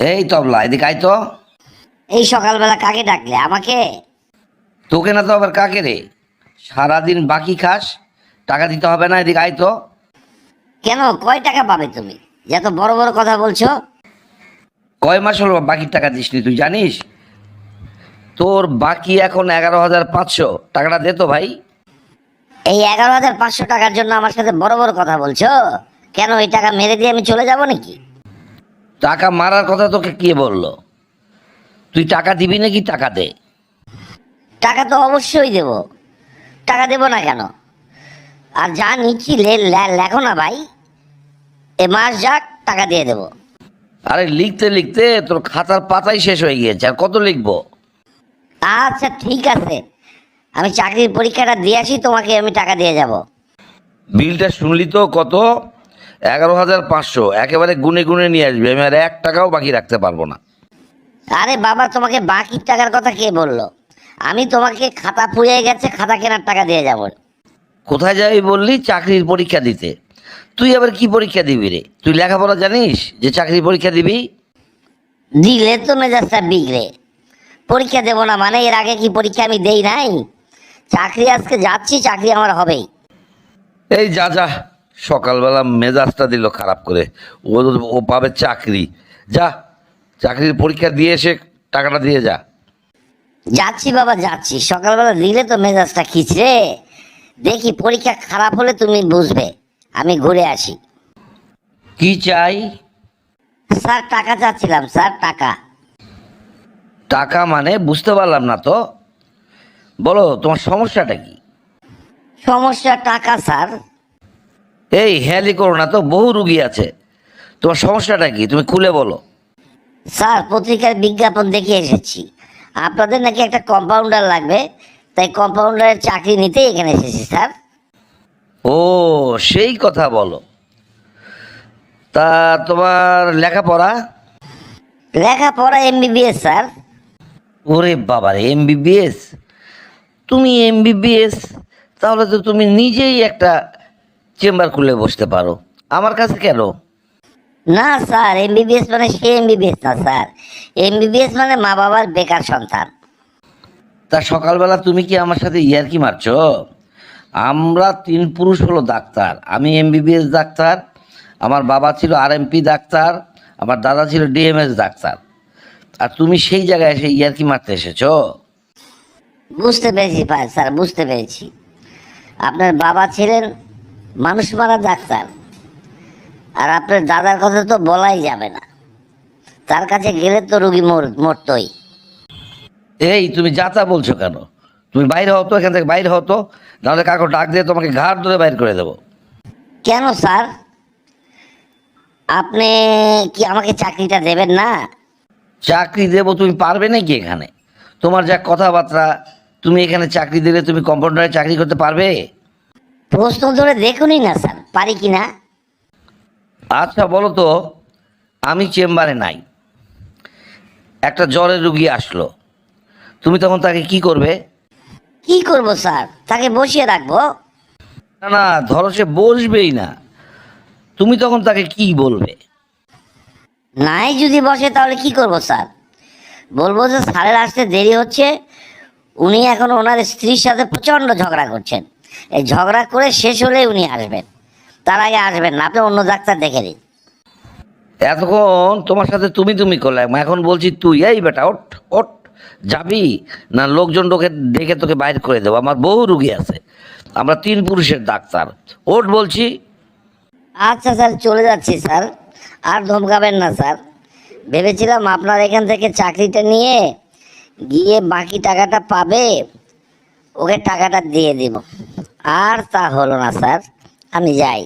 এই তবলা এদিকে আয় তো। এই সকালবেলা কাকে ডাকলে? আমাকে? তোকে না তো আবার কাকে রে? সারাদিন বাকি খাস টাকা দিতে হবে না এদিকে আয় তো। কেন? কয় টাকা পাবে তুমি? এত বড় বড় কথা বলছো। কয় মাস হলো বাকির টাকা দিসনি তুই জানিস? তোর বাকি এখন এগারো হাজার পাঁচশো। টাকাটা দে তো ভাই। এই এগারো হাজার পাঁচশো টাকার জন্য আমার সাথে বড় বড় কথা বলছো? কেন এই টাকা মেরে দিয়ে আমি চলে যাব নাকি? টাকা মারার কথা তোকে কে বলল? তুই টাকা দিবি নাকি টাকা দে? টাকা তো অবশ্যই দেব। টাকা দেব না কেন? আর যা নিচ্ছি লেখো না ভাই। এ মাস যাক টাকা দিয়ে দেব। আরে লিখতে লিখতে তোর খাতার পাতাই শেষ হয়ে গিয়েছে। আর কত লিখব? আচ্ছা ঠিক আছে। আমি চাকরির পরীক্ষাটা দিয়ে আসি তোমাকে আমি টাকা দিয়ে যাব। বিলটা শুনলি তো কত? এগারো হাজার পাঁচশো একেবারে গুনে গুনে নিয়ে আসবি। আমি আর এক টাকাও বাকি রাখতে পারব না। আরে বাবা তোমাকে বাকি টাকার কথা কে বলল? আমি তোমাকে খাতা ফুরিয়ে গেছে খাতা কেনার টাকা দিয়ে যাব। কোথায় যাবি বললি? চাকরির পরীক্ষা দিতে। তুই আবার কি পরীক্ষা দিবি রে? তুই লেখাপড়া জানিস যে চাকরির পরীক্ষা দিবি? দিলে তো মেজাজটা বিগড়ে। পরীক্ষা দেবো না মানে এর আগে কি পরীক্ষা আমি দেই নাই? চাকরি আজকে যাচ্ছি চাকরি আমার হবেই। এই যা যা। সকালবেলা মেজাজটা দিল খারাপ করে। ও ও পাবে চাকরি। যা চাকরির পরীক্ষা দিয়ে এসে টাকাটা দিয়ে যা। যাচ্ছি বাবা যাচ্ছি। সকালবেলা দিলে তো মেজাজটা খিচড়ে। দেখি পরীক্ষা খারাপ হলে তুমি বুঝবে। আমি ঘুরে আসি। কি চাই? স্যার টাকা চাচ্ছিলাম স্যার টাকা। টাকা মানে বুঝতে পারলাম না তো। বলো তোমার সমস্যাটা কি? সমস্যা টাকা স্যার। এই হেয়ালি করো না তো বহু রুগী আছে। তোমার সমস্যাটা কি? তুমি খুলে বলো। স্যার পত্রিকার বিজ্ঞাপন দেখে এসেছি। আপনাদের নাকি একটা কম্পাউন্ডার লাগবে তাই কম্পাউন্ডারের চাকরি নিতে এখানে এসেছি স্যার। ও সেই কথা বলো। তা তোমার লেখাপড়া? লেখাপড়া এমবিবিএস স্যার। ওরে বাবারে এমবিবিএস তুমি এমবিবিএস তাহলে তো তুমি নিজেই একটা চেম্বার খুলে বসতে পারো। আমার কাছে কেন? না স্যার এমবিবিএস মানে সে এমবিবিএস না স্যার। এমবিবিএস মানে মা বাবার বেকার সন্তান। তা সকালবেলা তুমি কি আমার সাথে ইয়ারকি মারছো? আমরা তিন পুরুষ হলো ডাক্তার। আমি এমবিবিএস ডাক্তার আমার বাবা ছিল আরএমপি ডাক্তার আমার দাদা ছিল ডিএমএস ডাক্তার। আর তুমি সেই জায়গায় এসে ইয়ারকি মারতে এসেছ? বুঝতে পেরেছি স্যার বুঝতে পেরেছি। আপনার বাবা ছিলেন মানুষ মারা ডাক্তার। আর আপনার দাদার কথা তো বলাই যাবে না। তার কাছে গেলে তো রুগী মর মরতই। এই তুমি যাতা বলছো কেন? তুমি বাইরে হতো এখান থেকে বাইরে হতো নাহলে কাকু ডাক দিয়ে তোমাকে ঘাট ধরে বাইর করে দেবো। কেন স্যার? আপনি কি আমাকে চাকরিটা দেবেন না? চাকরি দেবো তুমি পারবে নাকি এখানে? তোমার যা কথাবার্তা তুমি এখানে চাকরি দিলে তুমি কম্পাউন্ডারে চাকরি করতে পারবে? প্রশ্ন ধরে দেখুনই না স্যার। পারি কি না? আচ্ছা বলো তো আমি চেম্বারে নাই। একটা জ্বরের রুগী আসলো। তুমি তখন তাকে কি করবে? কি করব স্যার? তাকে বসিয়ে রাখব? না না ধরো সে বসবেই না। তুমি তখন তাকে কি বলবে? নাই যদি বসে তাহলে কি করব স্যার? বলব যে স্যারের আসতে দেরি হচ্ছে। উনি এখন ওনার স্ত্রীর সাথে প্রচণ্ড ঝগড়া করছেন। এই ঝগড়া করে শেষ হলে উনি আসবেন। তার আগে আসবেন না আপনি অন্য ডাক্তার দেখে দিন এতক্ষণ তোমার সাথে তুমি তুমি করলাম এখন বলছি তুই এই বেটা ওট ওট যাবি? না লোকজন তোকে ডেকে তোকে বাইর করে দেবো আমার বহু রুগী আছে। আমরা তিন পুরুষের ডাক্তার। ওট বলছি। আচ্ছা স্যার চলে যাচ্ছি স্যার। আর ধমকাবেন না স্যার। ভেবেছিলাম আপনার এখান থেকে চাকরিটা নিয়ে গিয়ে বাকি টাকাটা পাবে। ওকে টাকাটা দিয়ে দিব। আর তা হলো না স্যার। আমি যাই।